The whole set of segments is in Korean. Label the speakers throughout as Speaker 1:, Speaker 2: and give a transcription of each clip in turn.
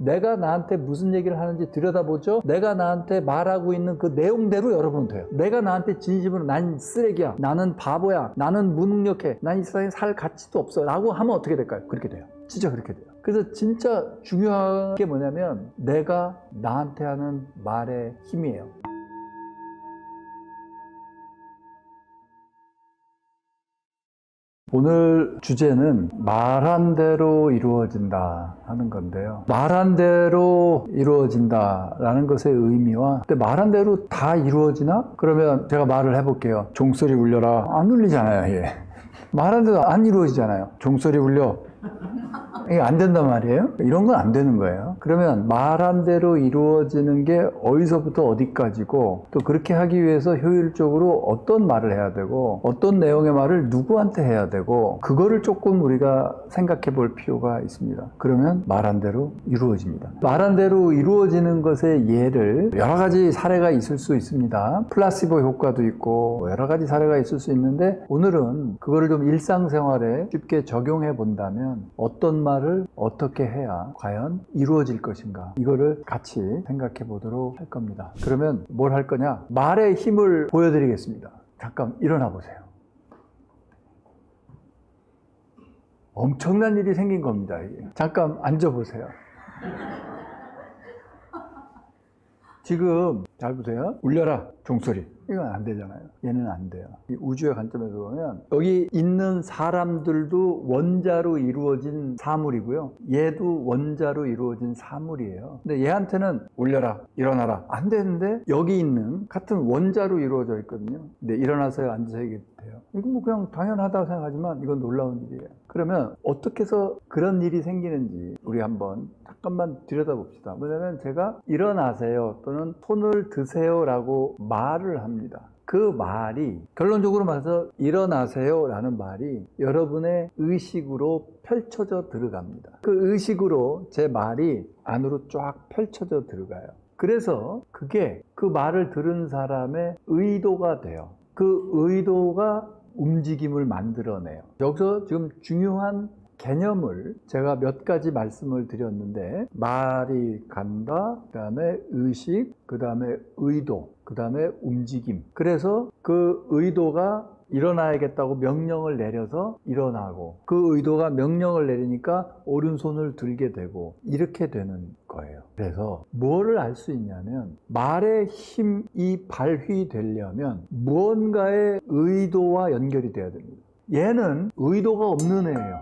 Speaker 1: 내가 나한테 무슨 얘기를 하는지 들여다보죠. 내가 나한테 말하고 있는 그 내용대로 열어보면 돼요. 내가 나한테 진심으로 난 쓰레기야. 나는 바보야. 나는 무능력해. 난 이 세상에 살 가치도 없어. 라고 하면 어떻게 될까요? 그렇게 돼요. 진짜 그렇게 돼요. 그래서 진짜 중요한 게 뭐냐면 내가 나한테 하는 말의 힘이에요. 오늘 주제는 말한 대로 이루어진다 하는 건데요. 말한 대로 이루어진다라는 것의 의미와 근데 말한 대로 다 이루어지나? 그러면 제가 말을 해볼게요. 종소리 울려라. 안 울리잖아요, 예. 말한 대로 안 이루어지잖아요. 종소리 울려. 이게 안 된단 말이에요? 이런 건 안 되는 거예요. 그러면 말한 대로 이루어지는 게 어디서부터 어디까지고 또 그렇게 하기 위해서 효율적으로 어떤 말을 해야 되고 어떤 내용의 말을 누구한테 해야 되고 그거를 조금 우리가 생각해 볼 필요가 있습니다. 그러면 말한 대로 이루어집니다. 말한 대로 이루어지는 것의 예를 여러 가지 사례가 있을 수 있습니다. 플라시보 효과도 있고 뭐 여러 가지 사례가 있을 수 있는데 오늘은 그거를 좀 일상생활에 쉽게 적용해 본다면 어떤 말을 어떻게 해야 과연 이루어 질 것인가 이거를 같이 생각해 보도록 할 겁니다. 그러면 뭘 할 거냐? 말의 힘을 보여드리겠습니다. 잠깐 일어나 보세요. 엄청난 일이 생긴 겁니다. 잠깐 앉아 보세요. 지금 잘 보세요. 울려라 종소리. 이건 안 되잖아요. 얘는 안 돼요. 이 우주의 관점에서 보면 여기 있는 사람들도 원자로 이루어진 사물이고요. 얘도 원자로 이루어진 사물이에요. 근데 얘한테는 울려라, 일어나라 안 되는데 여기 있는 같은 원자로 이루어져 있거든요. 근데 일어나서요, 앉아서 얘기 돼요. 이건 뭐 그냥 당연하다고 생각하지만 이건 놀라운 일이에요. 그러면 어떻게 해서 그런 일이 생기는지 우리 한번 잠깐만 들여다봅시다. 뭐냐면 제가 일어나세요 또는 손을 드세요라고 말을 합니다. 그 말이 결론적으로 말해서 일어나세요 라는 말이 여러분의 의식으로 펼쳐져 들어갑니다. 그 의식으로 제 말이 안으로 쫙 펼쳐져 들어가요. 그래서 그게 그 말을 들은 사람의 의도가 돼요. 그 의도가 움직임을 만들어내요. 여기서 지금 중요한 개념을 제가 몇 가지 말씀을 드렸는데 말이 간다, 그 다음에 의식, 그 다음에 의도, 그 다음에 움직임. 그래서 그 의도가 일어나야겠다고 명령을 내려서 일어나고 그 의도가 명령을 내리니까 오른손을 들게 되고 이렇게 되는 거예요. 그래서 뭐를 알 수 있냐면 말의 힘이 발휘되려면 무언가의 의도와 연결이 돼야 됩니다. 얘는 의도가 없는 애예요.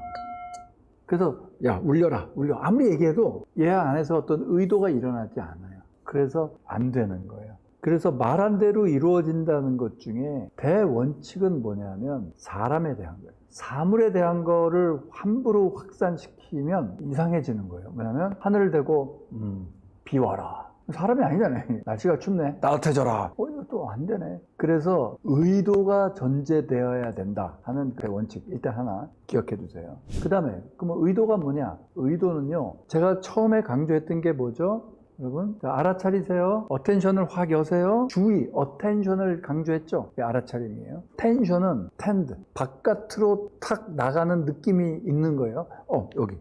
Speaker 1: 그래서 야 울려라 울려 아무리 얘기해도 얘 안에서 어떤 의도가 일어나지 않아요. 그래서 안 되는 거예요. 그래서 말한 대로 이루어진다는 것 중에 대원칙은 뭐냐면 사람에 대한 거예요. 사물에 대한 거를 함부로 확산시키면 이상해지는 거예요. 뭐냐면 하늘을 대고 음, 비 와라. 사람이 아니잖아요. 날씨가 춥네. 따뜻해져라. 어, 이거 또 안 되네. 그래서 의도가 전제되어야 된다 하는 그 원칙 일단 하나 기억해 두세요. 그 다음에 그러면 의도가 뭐냐? 의도는요. 제가 처음에 강조했던 게 뭐죠? 여러분 자, 알아차리세요. 어텐션을 확 여세요. 주의, 어텐션을 강조했죠. 알아차림이에요. 텐션은 텐드, 바깥으로 탁 나가는 느낌이 있는 거예요. 어 여기,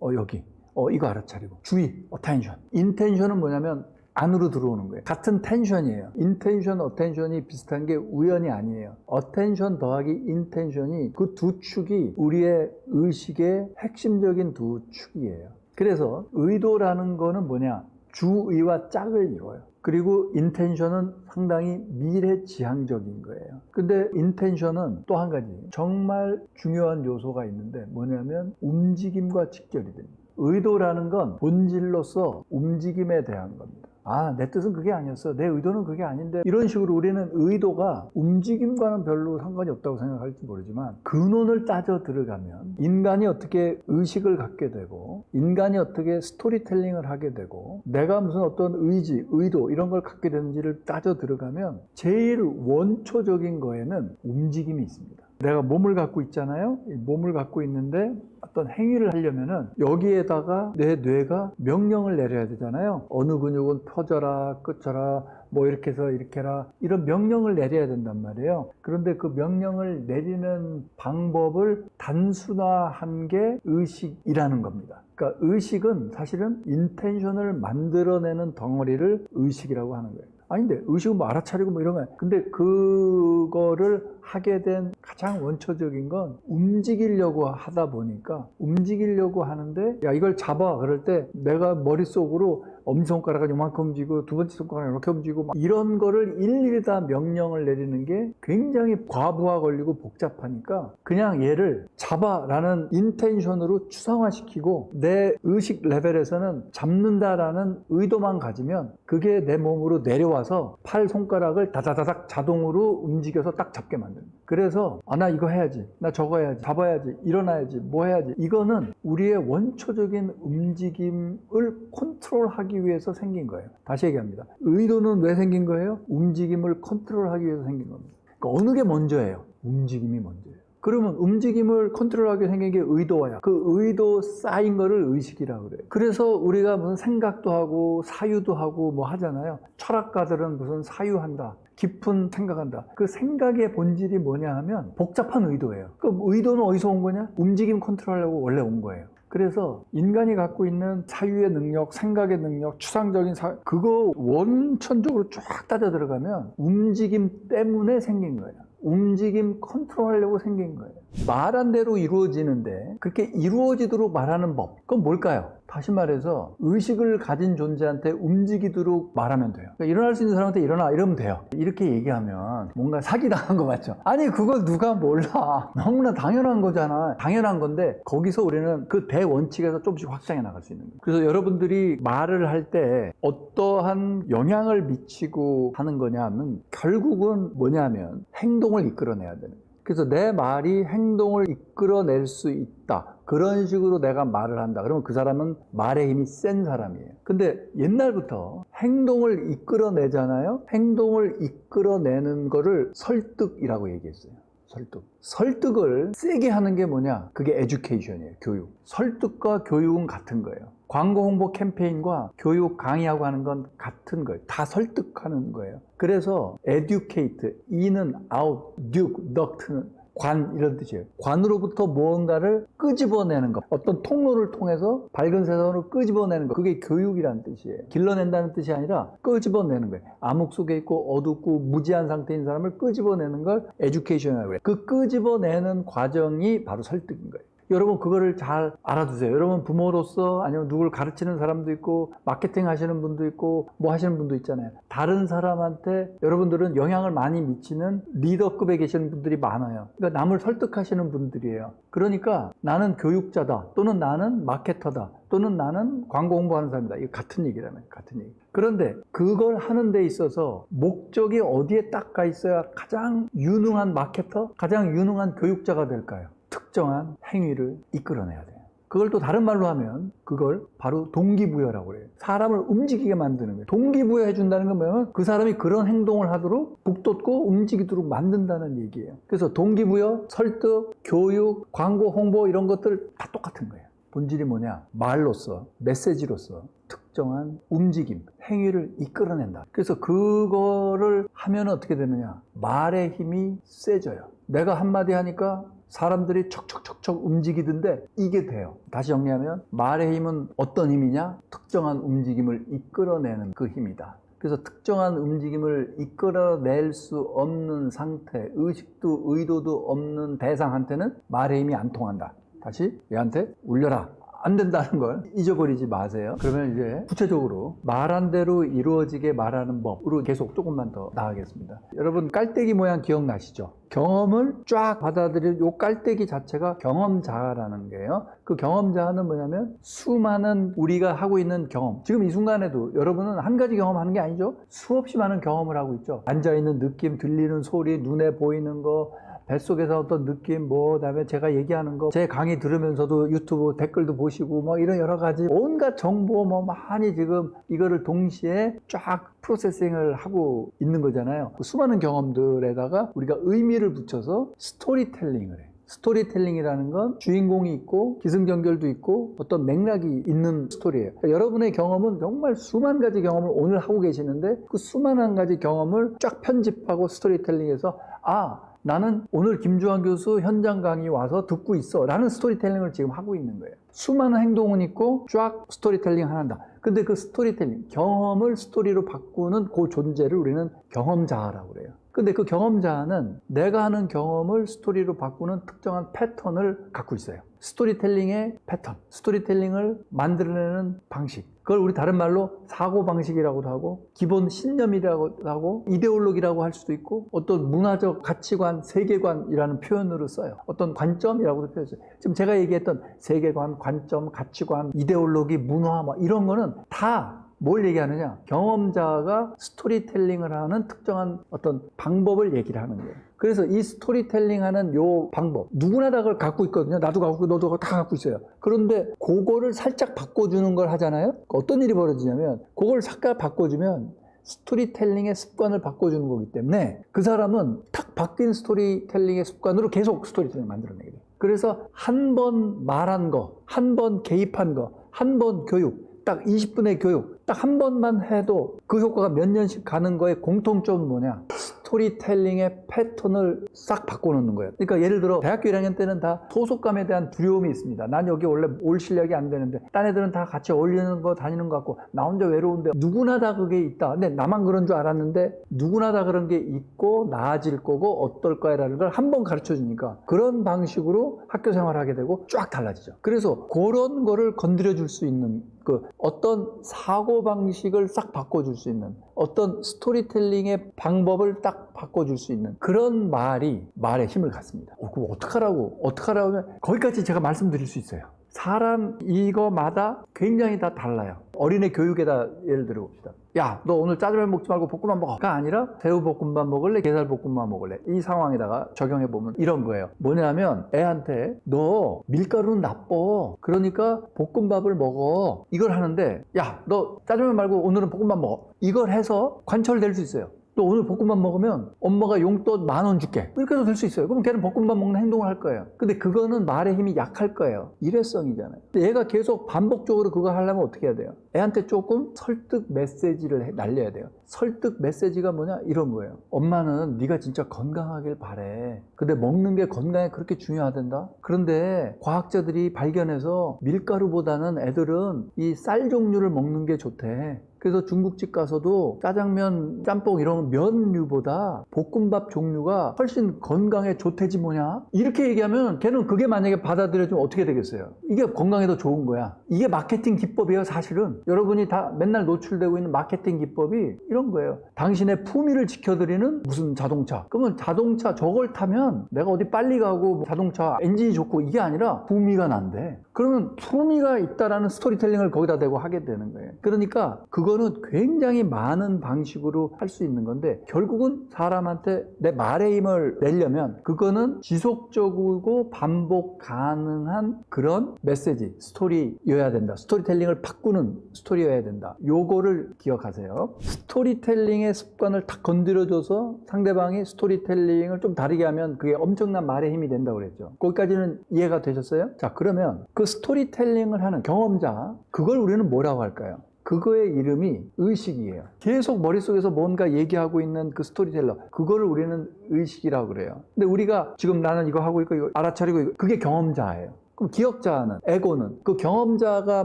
Speaker 1: 어 여기, 어 이거 알아차리고 주의, 어텐션. 인텐션은 뭐냐면 안으로 들어오는 거예요. 같은 텐션이에요. 인텐션, 어텐션이 비슷한 게 우연이 아니에요. 어텐션 더하기 인텐션이 그 두 축이 우리의 의식의 핵심적인 두 축이에요. 그래서 의도라는 거는 뭐냐? 주의와 짝을 이뤄요. 그리고 인텐션은 상당히 미래지향적인 거예요. 근데 인텐션은 또 한 가지 정말 중요한 요소가 있는데 뭐냐면 움직임과 직결이 됩니다. 의도라는 건 본질로서 움직임에 대한 겁니다. 아, 내 뜻은 그게 아니었어. 내 의도는 그게 아닌데. 이런 식으로 우리는 의도가 움직임과는 별로 상관이 없다고 생각할지 모르지만 근원을 따져 들어가면 인간이 어떻게 의식을 갖게 되고 인간이 어떻게 스토리텔링을 하게 되고 내가 무슨 어떤 의지, 의도 이런 걸 갖게 되는지를 따져 들어가면 제일 원초적인 거에는 움직임이 있습니다. 내가 몸을 갖고 있잖아요. 이 몸을 갖고 있는데 어떤 행위를 하려면은 여기에다가 내 뇌가 명령을 내려야 되잖아요. 어느 근육은 펴져라, 끝져라, 뭐 이렇게 해서 이렇게 해라 이런 명령을 내려야 된단 말이에요. 그런데 그 명령을 내리는 방법을 단순화한 게 의식이라는 겁니다. 그러니까 의식은 사실은 인텐션을 만들어내는 덩어리를 의식이라고 하는 거예요. 아닌데 의식은 뭐 알아차리고 뭐 이런 거야. 근데 그거를 하게 된 가장 원초적인 건 움직이려고 하다 보니까 움직이려고 하는데 야 이걸 잡아 그럴 때 내가 머릿속으로 엄지손가락을 요만큼 움직이고 두 번째 손가락을 이렇게 움직이고 막 이런 거를 일일이 다 명령을 내리는 게 굉장히 과부하 걸리고 복잡하니까 그냥 얘를 잡아라는 인텐션으로 추상화시키고 내 의식 레벨에서는 잡는다라는 의도만 가지면 그게 내 몸으로 내려와서 팔 손가락을 다다다닥 자동으로 움직여서 딱 잡게 만듭니다. 그래서 아 나 이거 해야지, 나 저거 해야지, 잡아야지, 일어나야지, 뭐 해야지. 이거는 우리의 원초적인 움직임을 컨트롤하기 위해서 생긴 거예요. 다시 얘기합니다. 의도는 왜 생긴 거예요? 움직임을 컨트롤하기 위해서 생긴 겁니다. 그러니까 어느 게 먼저예요? 움직임이 먼저예요. 그러면 움직임을 컨트롤하게 생긴 게 의도야. 그 의도 쌓인 거를 의식이라고 그래요. 그래서 우리가 무슨 생각도 하고 사유도 하고 뭐 하잖아요. 철학가들은 무슨 사유한다. 깊은 생각한다. 그 생각의 본질이 뭐냐 하면 복잡한 의도예요. 그 의도는 어디서 온 거냐? 움직임 컨트롤하려고 원래 온 거예요. 그래서 인간이 갖고 있는 사유의 능력, 생각의 능력, 추상적인 사 그거 원천적으로 쫙 따져 들어가면 움직임 때문에 생긴 거예요. 움직임 컨트롤하려고 생긴 거예요. 말한 대로 이루어지는데 그렇게 이루어지도록 말하는 법. 그건 뭘까요? 다시 말해서 의식을 가진 존재한테 움직이도록 말하면 돼요. 그러니까 일어날 수 있는 사람한테 일어나 이러면 돼요. 이렇게 얘기하면 뭔가 사기당한 거 맞죠? 아니 그걸 누가 몰라. 너무나 당연한 거잖아. 당연한 건데 거기서 우리는 그 대원칙에서 조금씩 확장해 나갈 수 있는 거예요. 그래서 여러분들이 말을 할 때 어떠한 영향을 미치고 하는 거냐면 결국은 뭐냐면 행동을 이끌어내야 되는 거예요. 그래서 내 말이 행동을 이끌어낼 수 있다. 그런 식으로 내가 말을 한다. 그러면 그 사람은 말의 힘이 센 사람이에요. 근데 옛날부터 행동을 이끌어내잖아요. 행동을 이끌어내는 거를 설득이라고 얘기했어요. 설득. 설득을 세게 하는 게 뭐냐? 그게 에듀케이션이에요. 교육. 설득과 교육은 같은 거예요. 광고 홍보 캠페인과 교육 강의하고 하는 건 같은 거예요. 다 설득하는 거예요. 그래서 educate, e는 out, duke, duct는 관 이런 뜻이에요. 관으로부터 무언가를 끄집어내는 것. 어떤 통로를 통해서 밝은 세상으로 끄집어내는 것. 그게 교육이라는 뜻이에요. 길러낸다는 뜻이 아니라 끄집어내는 거예요. 암흑 속에 있고 어둡고 무지한 상태인 사람을 끄집어내는 걸 에듀케이션이라고 그래요. 그 끄집어내는 과정이 바로 설득인 거예요. 여러분 그거를 잘 알아두세요. 여러분 부모로서 아니면 누굴 가르치는 사람도 있고 마케팅 하시는 분도 있고 뭐 하시는 분도 있잖아요. 다른 사람한테 여러분들은 영향을 많이 미치는 리더급에 계시는 분들이 많아요. 그러니까 남을 설득하시는 분들이에요. 그러니까 나는 교육자다 또는 나는 마케터다 또는 나는 광고 홍보하는 사람이다. 이거 같은 얘기라면 같은 얘기. 그런데 그걸 하는 데 있어서 목적이 어디에 딱 가 있어야 가장 유능한 마케터, 가장 유능한 교육자가 될까요? 특정한 행위를 이끌어내야 돼요. 그걸 또 다른 말로 하면 그걸 바로 동기부여라고 그래요. 사람을 움직이게 만드는 거예요. 동기부여 해준다는 건 뭐냐면 그 사람이 그런 행동을 하도록 북돋고 움직이도록 만든다는 얘기예요. 그래서 동기부여, 설득, 교육, 광고, 홍보 이런 것들 다 똑같은 거예요. 본질이 뭐냐? 말로써, 메시지로서 특정한 움직임, 행위를 이끌어낸다. 그래서 그거를 하면 어떻게 되느냐? 말의 힘이 세져요. 내가 한마디 하니까 사람들이 척척척척 움직이던데 이게 돼요. 다시 정리하면 말의 힘은 어떤 힘이냐? 특정한 움직임을 이끌어내는 그 힘이다. 그래서 특정한 움직임을 이끌어낼 수 없는 상태, 의식도 의도도 없는 대상한테는 말의 힘이 안 통한다. 다시 얘한테 울려라. 안 된다는 걸 잊어버리지 마세요. 그러면 이제 구체적으로 말한 대로 이루어지게 말하는 법으로 계속 조금만 더 나가겠습니다. 여러분 깔때기 모양 기억나시죠? 경험을 쫙 받아들일 요 깔때기 자체가 경험자라는 거예요. 그 경험자는 뭐냐면 수많은 우리가 하고 있는 경험. 지금 이 순간에도 여러분은 한 가지 경험하는 게 아니죠. 수없이 많은 경험을 하고 있죠. 앉아 있는 느낌, 들리는 소리, 눈에 보이는 거, 뱃속에서 어떤 느낌, 뭐, 그다음에 제가 얘기하는 거, 제 강의 들으면서도 유튜브 댓글도 보시고, 뭐, 이런 여러 가지 온갖 정보 뭐 많이 지금 이거를 동시에 쫙 프로세싱을 하고 있는 거잖아요. 그 수많은 경험들에다가 우리가 의미를 붙여서 스토리텔링을 해. 스토리텔링이라는 건 주인공이 있고 기승전결도 있고 어떤 맥락이 있는 스토리예요. 그러니까 여러분의 경험은 정말 수만 가지 경험을 오늘 하고 계시는데 그 수많은 가지 경험을 쫙 편집하고 스토리텔링해서 아 나는 오늘 김주환 교수 현장 강의 와서 듣고 있어 라는 스토리텔링을 지금 하고 있는 거예요. 수많은 행동은 있고 쫙 스토리텔링 하는다. 근데 그 스토리텔링, 경험을 스토리로 바꾸는 그 존재를 우리는 경험자라고 그래요. 근데 그 경험자는 내가 하는 경험을 스토리로 바꾸는 특정한 패턴을 갖고 있어요. 스토리텔링의 패턴, 스토리텔링을 만들어내는 방식. 그걸 우리 다른 말로 사고 방식이라고도 하고 기본 신념이라고도 하고 이데올로기라고 할 수도 있고 어떤 문화적 가치관, 세계관이라는 표현으로 써요. 어떤 관점이라고도 표현해요. 지금 제가 얘기했던 세계관, 관점, 가치관, 이데올로기, 문화 뭐 이런 거는 다 뭘 얘기하느냐? 경험자가 스토리텔링을 하는 특정한 어떤 방법을 얘기를 하는 거예요. 그래서 이 스토리텔링 하는 요 방법, 누구나 다 그걸 갖고 있거든요. 나도 갖고, 너도 다 갖고 있어요. 그런데 그거를 살짝 바꿔주는 걸 하잖아요. 어떤 일이 벌어지냐면, 그걸 살짝 바꿔주면 스토리텔링의 습관을 바꿔주는 거기 때문에 그 사람은 탁 바뀐 스토리텔링의 습관으로 계속 스토리텔링을 만들어내게 돼요. 그래서 한 번 말한 거, 한 번 개입한 거, 한 번 교육, 딱 20분의 교육, 딱 한 번만 해도 그 효과가 몇 년씩 가는 거의 공통점은 뭐냐? 스토리텔링의 패턴을 싹 바꿔놓는 거예요. 그러니까 예를 들어 대학교 1학년 때는 다 소속감에 대한 두려움이 있습니다. 난 여기 원래 올 실력이 안 되는데 딴 애들은 다 같이 어울리는 거 다니는 것 같고 나 혼자 외로운데 누구나 다 그게 있다. 근데 나만 그런 줄 알았는데 누구나 다 그런 게 있고 나아질 거고 어떨 거야라는 걸 한 번 가르쳐 주니까 그런 방식으로 학교 생활하게 되고 쫙 달라지죠. 그래서 그런 거를 건드려 줄 수 있는 그 어떤 사고 방식을 싹 바꿔줄 수 있는 어떤 스토리텔링의 방법을 딱 바꿔줄 수 있는 그런 말이 말에 힘을 갖습니다. 어, 그럼 어떡하라고 어떡하라고 하면 거기까지 제가 말씀드릴 수 있어요. 사람 이거마다 굉장히 다 달라요. 어린애 교육에다 예를 들어 봅시다. 야, 너 오늘 짜장면 먹지 말고 볶음밥 먹어가 아니라 새우 볶음밥 먹을래? 게살 볶음밥 먹을래? 이 상황에다가 적용해 보면 이런 거예요. 뭐냐면 애한테 너 밀가루는 나빠. 그러니까 볶음밥을 먹어. 이걸 하는데 야, 너 짜장면 말고 오늘은 볶음밥 먹어. 이걸 해서 관철될 수 있어요. 또 오늘 볶음밥 먹으면 엄마가 용돈 만 원 줄게. 이렇게 해도 될 수 있어요. 그럼 걔는 볶음밥 먹는 행동을 할 거예요. 근데 그거는 말의 힘이 약할 거예요. 일회성이잖아요. 근데 얘가 계속 반복적으로 그거 하려면 어떻게 해야 돼요? 애한테 조금 설득 메시지를 해- 날려야 돼요. 설득 메시지가 뭐냐? 이런 거예요. 엄마는 네가 진짜 건강하길 바래. 근데 먹는 게 건강에 그렇게 중요하단다? 그런데 과학자들이 발견해서 밀가루보다는 애들은 이 쌀 종류를 먹는 게 좋대. 그래서 중국집 가서도 짜장면, 짬뽕 이런 면류보다 볶음밥 종류가 훨씬 건강에 좋대지 뭐냐? 이렇게 얘기하면 걔는 그게 만약에 받아들여지면 어떻게 되겠어요? 이게 건강에 더 좋은 거야. 이게 마케팅 기법이에요, 사실은. 여러분이 다 맨날 노출되고 있는 마케팅 기법이 이런 거예요. 당신의 품위를 지켜드리는 무슨 자동차. 그러면 자동차 저걸 타면 내가 어디 빨리 가고 뭐 자동차 엔진이 좋고 이게 아니라 품위가 난대. 그러면 품위가 있다라는 스토리텔링을 거기다 대고 하게 되는 거예요. 그러니까 그거 는 굉장히 많은 방식으로 할 수 있는 건데 결국은 사람한테 내 말의 힘을 내려면 그거는 지속적이고 반복 가능한 그런 메시지, 스토리여야 된다. 스토리텔링을 바꾸는 스토리여야 된다. 요거를 기억하세요. 스토리텔링의 습관을 탁 건드려줘서 상대방이 스토리텔링을 좀 다르게 하면 그게 엄청난 말의 힘이 된다고 그랬죠. 거기까지는 이해가 되셨어요? 자, 그러면 그 스토리텔링을 하는 경험자, 그걸 우리는 뭐라고 할까요? 그거의 이름이 의식이에요. 계속 머릿속에서 뭔가 얘기하고 있는 그 스토리텔러. 그거를 우리는 의식이라고 그래요. 근데 우리가 지금 나는 이거 하고 있고 이거 알아차리고 있고 그게 경험자예요. 그럼 기억자는, 에고는 그 경험자가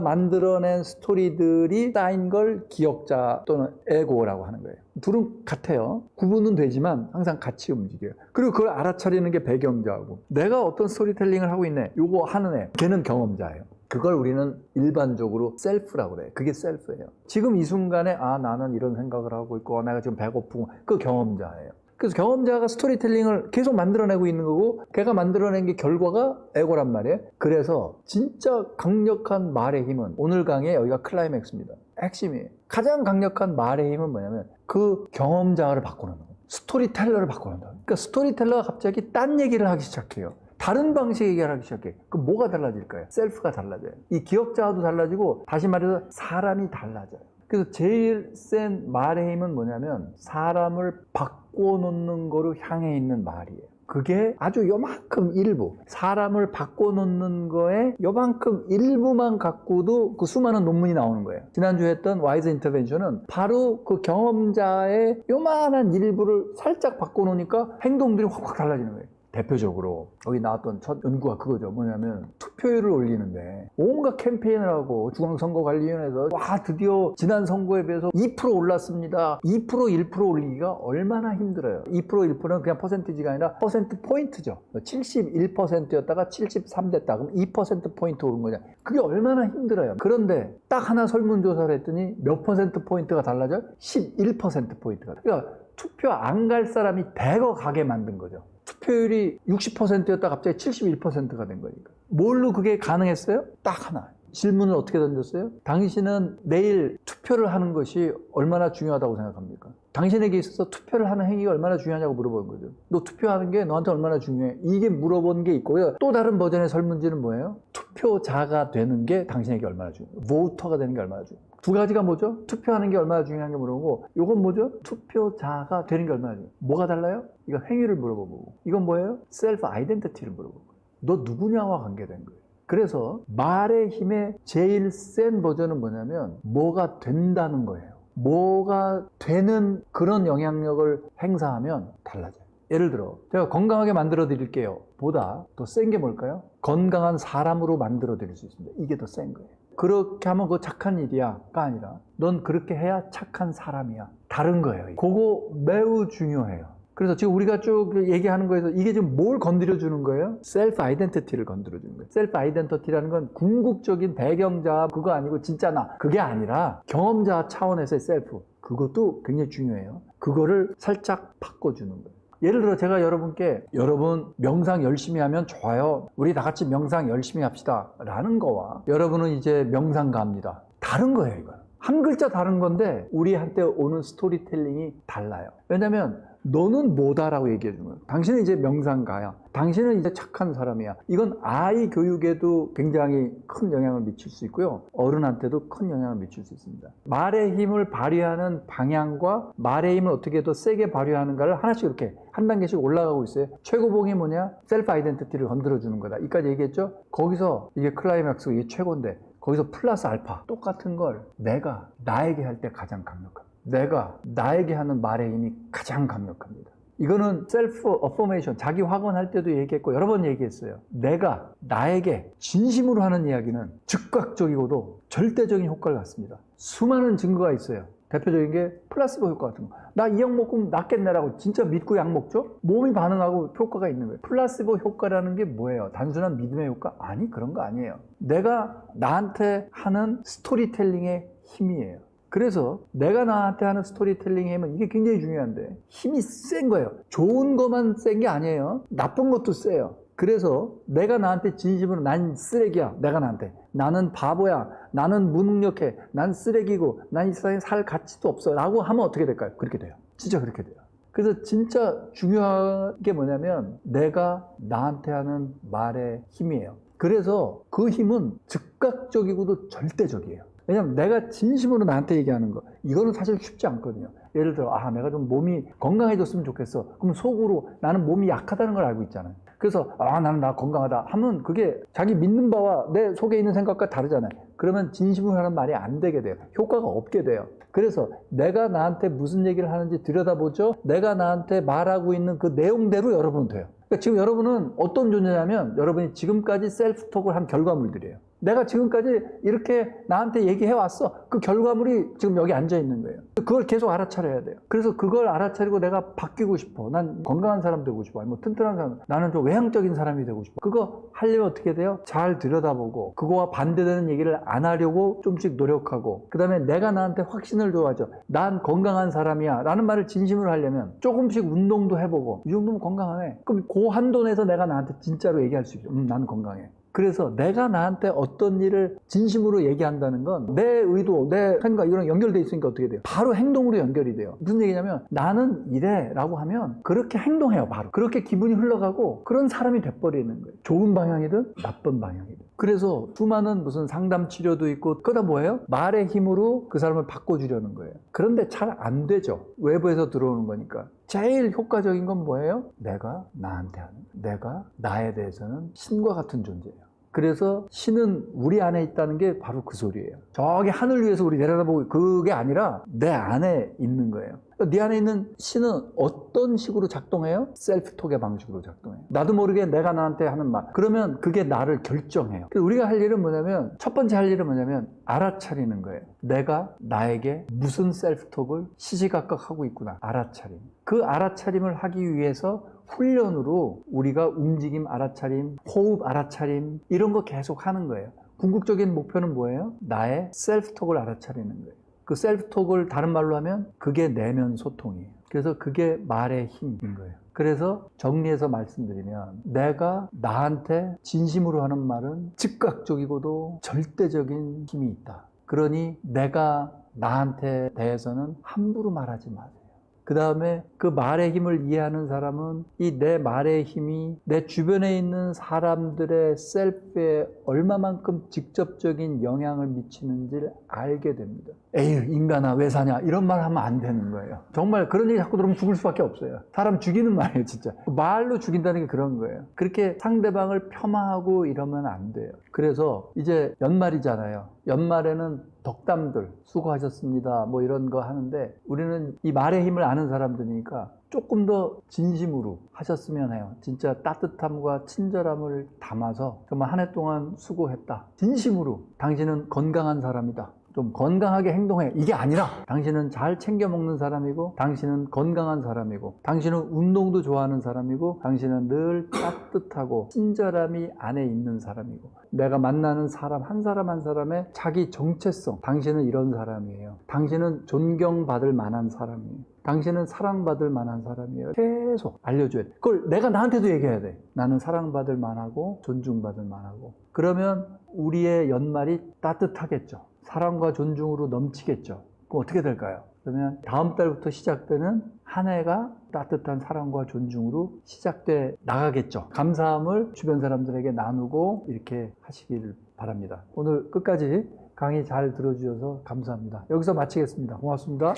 Speaker 1: 만들어낸 스토리들이 쌓인 걸 기억자 또는 에고라고 하는 거예요. 둘은 같아요. 구분은 되지만 항상 같이 움직여요. 그리고 그걸 알아차리는 게 배경자고 내가 어떤 스토리텔링을 하고 있네. 요거 하는 애. 걔는 경험자예요. 그걸 우리는 일반적으로 셀프라고 그래요. 그게 셀프예요. 지금 이 순간에 아 나는 이런 생각을 하고 있고 내가 지금 배고프고 그 경험자예요. 그래서 경험자가 스토리텔링을 계속 만들어내고 있는 거고 걔가 만들어낸 게 결과가 에고란 말이에요. 그래서 진짜 강력한 말의 힘은 오늘 강의 여기가 클라이맥스입니다. 핵심이에요. 가장 강력한 말의 힘은 뭐냐면 그 경험자를 바꾸는 거예요. 스토리텔러를 바꾸는 거예요. 그러니까 스토리텔러가 갑자기 딴 얘기를 하기 시작해요. 다른 방식의 얘기를 하기 시작해. 그럼 뭐가 달라질까요? 셀프가 달라져요. 이 기억자도 달라지고 다시 말해서 사람이 달라져요. 그래서 제일 센 말의 힘은 뭐냐면 사람을 바꿔놓는 거로 향해 있는 말이에요. 그게 아주 요만큼 일부 사람을 바꿔놓는 거에 요만큼 일부만 갖고도 그 수많은 논문이 나오는 거예요. 지난주에 했던 와이즈 인터벤션은 바로 그 경험자의 요만한 일부를 살짝 바꿔놓으니까 행동들이 확확 달라지는 거예요. 대표적으로 여기 나왔던 첫 연구가 그거죠. 뭐냐면 투표율을 올리는데 온갖 캠페인을 하고 중앙선거관리위원회에서 와 드디어 지난 선거에 비해서 2% 올랐습니다. 2% 1% 올리기가 얼마나 힘들어요. 2% 1%는 그냥 퍼센티지가 아니라 퍼센트 포인트죠. 71%였다가 73 됐다. 그럼 2% 포인트 오른 거냐. 그게 얼마나 힘들어요. 그런데 딱 하나 설문조사를 했더니 몇 퍼센트 포인트가 달라져요? 11% 포인트가. 그러니까 투표 안 갈 사람이 대거 가게 만든 거죠. 투표율이 60%였다 갑자기 71%가 된 거니까. 뭘로 그게 가능했어요? 딱 하나. 질문을 어떻게 던졌어요? 당신은 내일 투표를 하는 것이 얼마나 중요하다고 생각합니까? 당신에게 있어서 투표를 하는 행위가 얼마나 중요하냐고 물어본 거죠. 너 투표하는 게 너한테 얼마나 중요해? 이게 물어본 게 있고요. 또 다른 버전의 설문지는 뭐예요? 투표자가 되는 게 당신에게 얼마나 중요해요? 보터가 되는 게 얼마나 중요해요? 두 가지가 뭐죠? 투표하는 게 얼마나 중요한 게 물어보고 이건 뭐죠? 투표자가 되는 게 얼마나 중요해요? 뭐가 달라요? 이건 행위를 물어보고 이건 뭐예요? 셀프 아이덴티티를 물어보고 너 누구냐와 관계된 거예요. 그래서 말의 힘의 제일 센 버전은 뭐냐면 뭐가 된다는 거예요. 뭐가 되는 그런 영향력을 행사하면 달라져요. 예를 들어 제가 건강하게 만들어 드릴게요. 보다 더 센 게 뭘까요? 건강한 사람으로 만들어 드릴 수 있습니다. 이게 더 센 거예요. 그렇게 하면 그거 착한 일이야가 아니라 넌 그렇게 해야 착한 사람이야. 다른 거예요. 그거 매우 중요해요. 그래서 지금 우리가 쭉 얘기하는 거에서 이게 지금 뭘 건드려 주는 거예요? 셀프 아이덴티티를 건드려 주는 거예요. 셀프 아이덴티티라는 건 궁극적인 배경자 그거 아니고 진짜 나 그게 아니라 경험자 차원에서의 셀프 그것도 굉장히 중요해요. 그거를 살짝 바꿔 주는 거예요. 예를 들어 제가 여러분께 여러분 명상 열심히 하면 좋아요. 우리 다 같이 명상 열심히 합시다. 라는 거와 여러분은 이제 명상가입니다. 다른 거예요, 이건. 한 글자 다른 건데 우리한테 오는 스토리텔링이 달라요. 왜냐면 너는 뭐다라고 얘기해 주는 거예요. 당신은 이제 명상가야. 당신은 이제 착한 사람이야. 이건 아이 교육에도 굉장히 큰 영향을 미칠 수 있고요. 어른한테도 큰 영향을 미칠 수 있습니다. 말의 힘을 발휘하는 방향과 말의 힘을 어떻게 더 세게 발휘하는가를 하나씩 이렇게 한 단계씩 올라가고 있어요. 최고봉이 뭐냐? 셀프 아이덴티티를 건드려 주는 거다. 이까지 얘기했죠? 거기서 이게 클라이맥스, 이게 최고인데 거기서 플러스 알파 똑같은 걸 내가 나에게 할 때 가장 강력합니다. 내가 나에게 하는 말의 힘이 가장 강력합니다. 이거는 셀프 어포메이션, 자기 확언할 때도 얘기했고 여러 번 얘기했어요. 내가 나에게 진심으로 하는 이야기는 즉각적이고도 절대적인 효과를 갖습니다. 수많은 증거가 있어요. 대표적인 게 플라시보 효과 같은 거. 나 이 약 먹으면 낫겠네라고 진짜 믿고 약 먹죠? 몸이 반응하고 효과가 있는 거예요. 플라시보 효과라는 게 뭐예요? 단순한 믿음의 효과? 아니, 그런 거 아니에요. 내가 나한테 하는 스토리텔링의 힘이에요. 그래서 내가 나한테 하는 스토리텔링 하면 이게 굉장히 중요한데 힘이 센 거예요. 좋은 것만 센 게 아니에요. 나쁜 것도 세요. 그래서 내가 나한테 진심으로 난 쓰레기야. 내가 나한테. 나는 바보야. 나는 무능력해. 난 쓰레기고 난 이 세상에 살 가치도 없어. 라고 하면 어떻게 될까요? 그렇게 돼요. 진짜 그렇게 돼요. 그래서 진짜 중요한 게 뭐냐면 내가 나한테 하는 말의 힘이에요. 그래서 그 힘은 즉각적이고도 절대적이에요. 왜냐면 내가 진심으로 나한테 얘기하는 거 이거는 사실 쉽지 않거든요. 예를 들어 아 내가 좀 몸이 건강해졌으면 좋겠어. 그럼 속으로 나는 몸이 약하다는 걸 알고 있잖아요. 그래서 아 나는 나 건강하다 하면 그게 자기 믿는 바와 내 속에 있는 생각과 다르잖아요. 그러면 진심으로 하는 말이 안 되게 돼요. 효과가 없게 돼요. 그래서 내가 나한테 무슨 얘기를 하는지 들여다보죠. 내가 나한테 말하고 있는 그 내용대로 여러분은 돼요. 그러니까 지금 여러분은 어떤 존재냐면 여러분이 지금까지 셀프톡을 한 결과물들이에요. 내가 지금까지 이렇게 나한테 얘기해 왔어. 그 결과물이 지금 여기 앉아 있는 거예요. 그걸 계속 알아차려야 돼요. 그래서 그걸 알아차리고 내가 바뀌고 싶어. 난 건강한 사람 되고 싶어. 뭐 튼튼한 사람. 나는 좀 외향적인 사람이 되고 싶어. 그거 하려면 어떻게 돼요? 잘 들여다보고 그거와 반대되는 얘기를 안 하려고 좀씩 노력하고 그 다음에 내가 나한테 확신을 줘야죠. 난 건강한 사람이야. 라는 말을 진심으로 하려면 조금씩 운동도 해보고 이 정도면 건강하네. 그럼 그 한도 내에서 내가 나한테 진짜로 얘기할 수 있죠. 음, 나는 건강해. 그래서 내가 나한테 어떤 일을 진심으로 얘기한다는 건 내 의도, 내 생각 이런 연결돼 있으니까 어떻게 돼요? 바로 행동으로 연결이 돼요. 무슨 얘기냐면 나는 이래라고 하면 그렇게 행동해요, 바로. 그렇게 기분이 흘러가고 그런 사람이 돼버리는 거예요. 좋은 방향이든 나쁜 방향이든. 그래서 수많은 무슨 상담 치료도 있고 그다 뭐예요? 말의 힘으로 그 사람을 바꿔주려는 거예요. 그런데 잘 안 되죠. 외부에서 들어오는 거니까. 제일 효과적인 건 뭐예요? 내가 나한테 하는, 내가 나에 대해서는 신과 같은 존재예요. 그래서 신은 우리 안에 있다는 게 바로 그 소리예요. 저기 하늘 위에서 우리 내려다보고 그게 아니라 내 안에 있는 거예요. 네 안에 있는 신은 어떤 식으로 작동해요? 셀프톡의 방식으로 작동해요. 나도 모르게 내가 나한테 하는 말. 그러면 그게 나를 결정해요. 우리가 할 일은 뭐냐면 첫 번째 할 일은 뭐냐면 알아차리는 거예요. 내가 나에게 무슨 셀프톡을 시시각각 하고 있구나. 알아차림. 그 알아차림을 하기 위해서 훈련으로 우리가 움직임 알아차림, 호흡 알아차림 이런 거 계속 하는 거예요. 궁극적인 목표는 뭐예요? 나의 셀프톡을 알아차리는 거예요. 그 셀프톡을 다른 말로 하면 그게 내면 소통이에요. 그래서 그게 말의 힘인 거예요. 그래서 정리해서 말씀드리면 내가 나한테 진심으로 하는 말은 즉각적이고도 절대적인 힘이 있다. 그러니 내가 나한테 대해서는 함부로 말하지 마세요. 그 다음에 그 말의 힘을 이해하는 사람은 이 내 말의 힘이 내 주변에 있는 사람들의 셀프에 얼마만큼 직접적인 영향을 미치는지를 알게 됩니다. 에휴, 인간아, 왜 사냐? 이런 말 하면 안 되는 거예요. 정말 그런 얘기 자꾸 들으면 죽을 수밖에 없어요. 사람 죽이는 말이에요, 진짜. 말로 죽인다는 게 그런 거예요. 그렇게 상대방을 폄하하고 이러면 안 돼요. 그래서 이제 연말이잖아요. 연말에는 덕담들 수고하셨습니다 뭐 이런 거 하는데 우리는 이 말의 힘을 아는 사람들이니까 조금 더 진심으로 하셨으면 해요. 진짜 따뜻함과 친절함을 담아서 정말 한 해 동안 수고했다. 진심으로 당신은 건강한 사람이다 좀 건강하게 행동해. 이게 아니라 당신은 잘 챙겨 먹는 사람이고 당신은 건강한 사람이고 당신은 운동도 좋아하는 사람이고 당신은 늘 따뜻하고 친절함이 안에 있는 사람이고 내가 만나는 사람 한 사람 한 사람의 자기 정체성 당신은 이런 사람이에요. 당신은 존경받을 만한 사람이에요. 당신은 사랑받을 만한 사람이에요. 계속 알려줘야 돼. 그걸 내가 나한테도 얘기해야 돼. 나는 사랑받을 만하고 존중받을 만하고. 그러면 우리의 연말이 따뜻하겠죠. 사랑과 존중으로 넘치겠죠. 그럼 어떻게 될까요? 그러면 다음 달부터 시작되는 한 해가 따뜻한 사랑과 존중으로 시작돼 나가겠죠. 감사함을 주변 사람들에게 나누고 이렇게 하시기를 바랍니다. 오늘 끝까지 강의 잘 들어주셔서 감사합니다. 여기서 마치겠습니다. 고맙습니다.